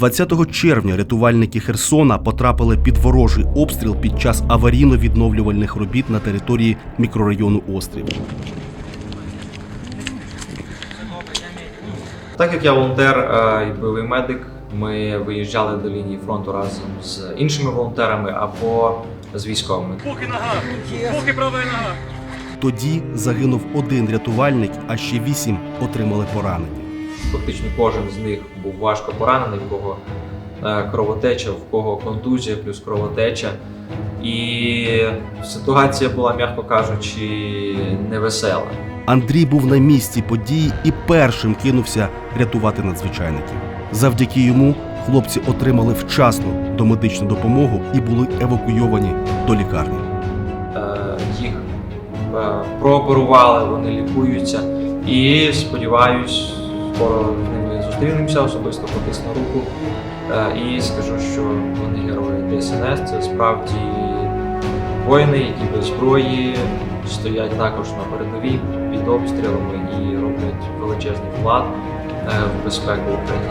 20 червня рятувальники Херсона потрапили під ворожий обстріл під час аварійно-відновлювальних робіт на території мікрорайону Острів. Так як я волонтер е, і бойовий медик, ми виїжджали до лінії фронту разом з іншими волонтерами або з військовими. Поки нога! Поки права нога! Тоді загинув один рятувальник, а ще вісім отримали поранення. Фактично кожен з них був важко поранений, в кого е, кровотеча, в кого контузія плюс кровотеча. І ситуація була, м'яко кажучи, невесела. Андрій був на місці події і першим кинувся рятувати надзвичайників. Завдяки йому хлопці отримали вчасну домедичну допомогу і були евакуйовані до лікарні. Е, Їх е, прооперували, вони лікуються. І сподіваюсь, скоро з ними зустрінемося, особисто потисну руку. Е, І скажу, що вони герої ДСНС. Це справді воїни, які без зброї стоять також на передовій під обстрілами і роблять величезний вклад е, в безпеку України.